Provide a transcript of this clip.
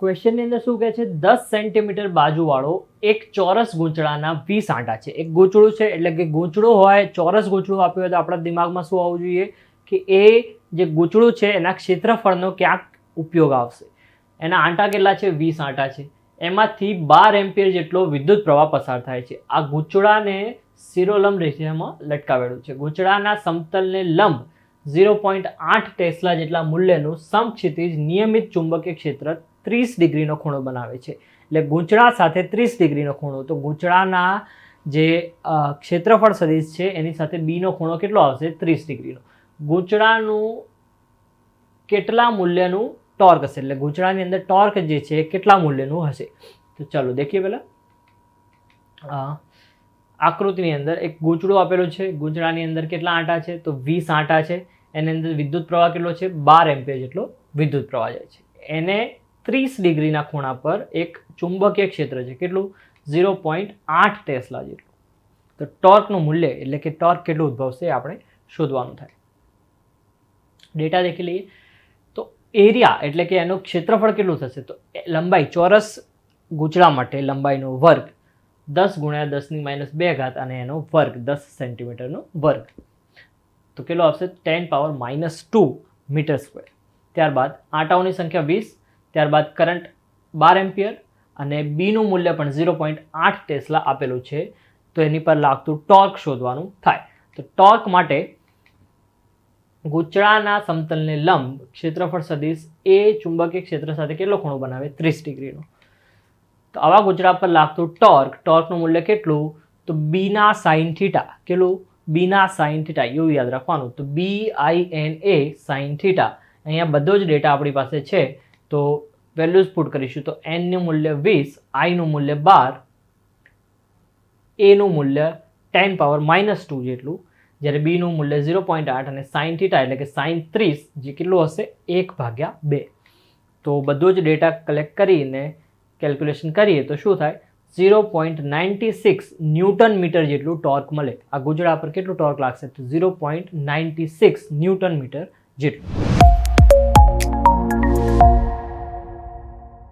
ક્વેશ્ચનની અંદર શું કહે છે? દસ સેન્ટીમીટર બાજુવાળો એક ચોરસ ગૂંચળાના વીસ આંટા છે. એક ગૂંચળું છે એટલે કે ગૂંચળું હોય, ચોરસ ગૂંચળું આપ્યું હોય તો આપણા દિમાગમાં શું આવવું જોઈએ? કે એ જે ગૂંચળું છે એના ક્ષેત્રફળનો ક્યાંક ઉપયોગ આવશે. એના આંટા કેટલા છે? વીસ આંટા છે. એમાંથી બાર એમ્પિયર જેટલો વિદ્યુત પ્રવાહ પસાર થાય છે. આ ગૂંચળાને સિરોલમ રેખીયમાં લટકાવેલું છે. ગૂંચળાના સમતલને લંબ ઝીરો પોઈન્ટ આઠ ટેસ્લા જેટલા મૂલ્યનું સમક્ષિતિજ નિયમિત ચુંબકીય ક્ષેત્ર ત્રીસ ડિગ્રીનો ખૂણો બનાવે છે. એટલે ગૂંચળા સાથે ત્રીસ ડિગ્રીનો ખૂણો. તો ગૂંચળાના જે ક્ષેત્રફળ સદીશ છે, એની સાથે બીનો ખૂણો કેટલો આવશે? ત્રીસ ડિગ્રીનો. ગૂંચળાનું કેટલા મૂલ્યનું ટોર્ક હશે? એટલે ગૂંચળાની અંદર ટોર્ક જે છે, કેટલા મૂલ્યનું હશે? તો ચાલો દેખીએ પહેલાં. આકૃતિની અંદર એક ગૂંચળું આપેલું છે. ગૂંચળાની અંદર કેટલા આંટા છે? તો વીસ આંટા છે. એની અંદર વિદ્યુત પ્રવાહ કેટલો છે? બાર એમ્પિયર જેટલો વિદ્યુત પ્રવાહ જાય છે. એને ત્રીસ ડિગ્રીના ખૂણા પર એક ચુંબકીય ક્ષેત્ર છે. કેટલું? ઝીરો પોઈન્ટ આઠ ટેસ્લા જેટલું. તો ટોર્કનું મૂલ્ય એટલે કે ટોર્ક કેટલું ઉદ્ભવશે આપણે શોધવાનું થાય. ડેટા દેખી લઈએ. તો એરિયા એટલે કે એનું ક્ષેત્રફળ કેટલું થશે? તો લંબાઈ ચોરસ ગૂંચળા માટે લંબાઈનો વર્ગ દસ ગુણ્યા દસની માઇનસ બે ઘાત અને એનો વર્ગ દસ સેન્ટીમીટરનો વર્ગ. તો કેટલો આવશે? Ten power minus two metre square. ત્યારબાદ આંટાઓની સંખ્યા વીસ ત્યારબાદ કરંટ બાર એમ્પિયર અને બીનું મૂલ્ય પણ ઝીરો પોઈન્ટ આઠ ટેસ્લા આપેલું છે. તો એની પર લાગતું ટોર્ક શોધવાનું થાય. તો ટોર્ક માટે ગૂંચળાના સમતલને લંબ ક્ષેત્રફળ સદીશ એ ચુંબકીય ક્ષેત્ર સાથે કેટલો ખૂણો બનાવે? ત્રીસ ડિગ્રીનો. તો આવા ગૂંચળા પર લાગતું ટોર્ક ટોર્કનું મૂલ્ય કેટલું? તો બીના સાઇન થીટા કેટલું? બીના સાઇન થીટા એવું યાદ રાખવાનું. તો B I N A sine theta અહીંયા બધો જ ડેટા આપણી પાસે છે. તો વેલ્યુઝ પુટ કરીશું. તો એનનું મૂલ્ય વીસ આઈનું મૂલ્ય બાર એનું મૂલ્ય ટેન પાવર માઇનસ ટુ જેટલું. જ્યારે બીનું મૂલ્ય ઝીરો પોઈન્ટ આઠ અને સાઇન થીટા એટલે કે સાઇન ત્રીસ જે કેટલું હશે? એક ભાગ્યા બે. તો બધો જ ડેટા કલેક્ટ કરીને કેલ્ક્યુલેશન કરીએ તો શું થાય? Zero point ninety six newton metre જેટલું ટોર્ક મળે. આ ગુજરાત પર કેટલું ટોર્ક લાગશે? તો zero point ninety six newton metre જેટલું.